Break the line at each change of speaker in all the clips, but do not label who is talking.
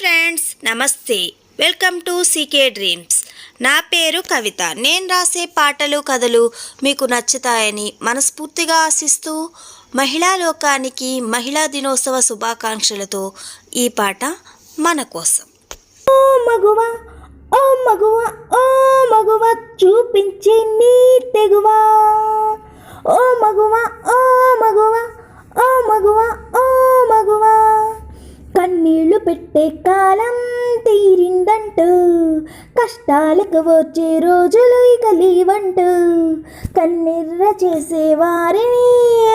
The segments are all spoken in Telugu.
ఫ్రెండ్స్ నమస్తే. Welcome to CK dreams. నా పేరు కవిత. నేను రాసే పాటలు కథలు మీకు నచ్చుతాయని మనస్ఫూర్తిగా ఆశిస్తూ మహిళా లోకానికి మహిళా దినోత్సవ శుభాకాంక్షలతో ఈ పాట మన కోసం.
ఓ మగువ ఓ మగువ ఓ మగువ చూపించే నీ తెగువ. ఓ మగువ పెట్టే కాలం తీరిందంటూ కష్టాలకు వచ్చే రోజులు ఇక లేవంటూ కన్నెర్ర చేసే వారిని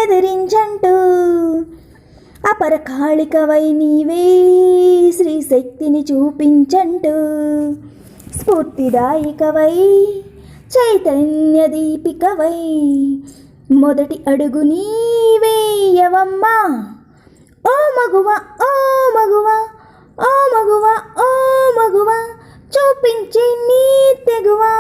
ఎదిరించంటూ. అపరకాళికవై నీవే శ్రీశక్తిని చూపించంటూ స్ఫూర్తిదాయికవై చైతన్య దీపికవై మొదటి అడుగు నీవేయవమ్మా ఓ మగువ చూపించే నీ తెగువా?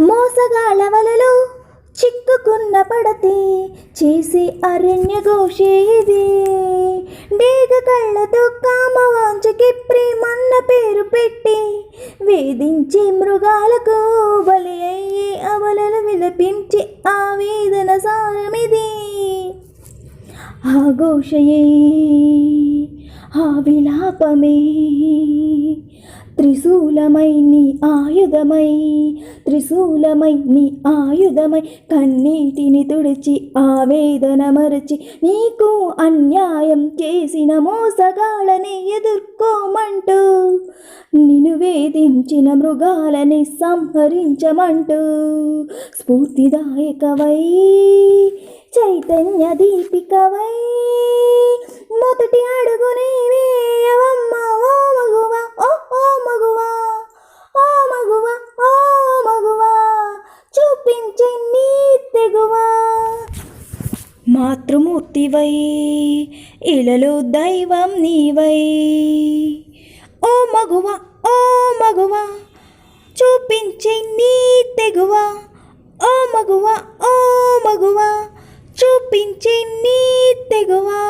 మోసగాళ్ళ వలలో చిక్కుకున్న పడతే చేసే అరణ్య ఇది డేగ కళ్ళతో కామవాంచకి ప్రేమన్న పేరు పెట్టి వేధించే మృగాలకు బలి అయ్యే అవలలు విలపించి ఆవేదన సారమిది. ఆ ఘోషయే. ఆ విలాపమే. త్రిశూలమై నీ ఆయుధమై త్రిశూలమై నీ ఆయుధమై కన్నీటిని తుడిచి ఆవేదన మరచి నీకు అన్యాయం చేసిన మోసగాళ్ళని ఎదుర్కోమంటూ నిన్ను వేధించిన మృగాలని సంహరించమంటూ స్ఫూర్తిదాయకవై చైతన్య దీపికవై మొదటి అడుగు మాతృమూర్తివై ఇలలో దైవం నీవై. ఓ మగువ ఓ మగువ చూపించే నీ తెగువ. ఓ మగువ ఓ మగువ చూపించే నీ తెగువా.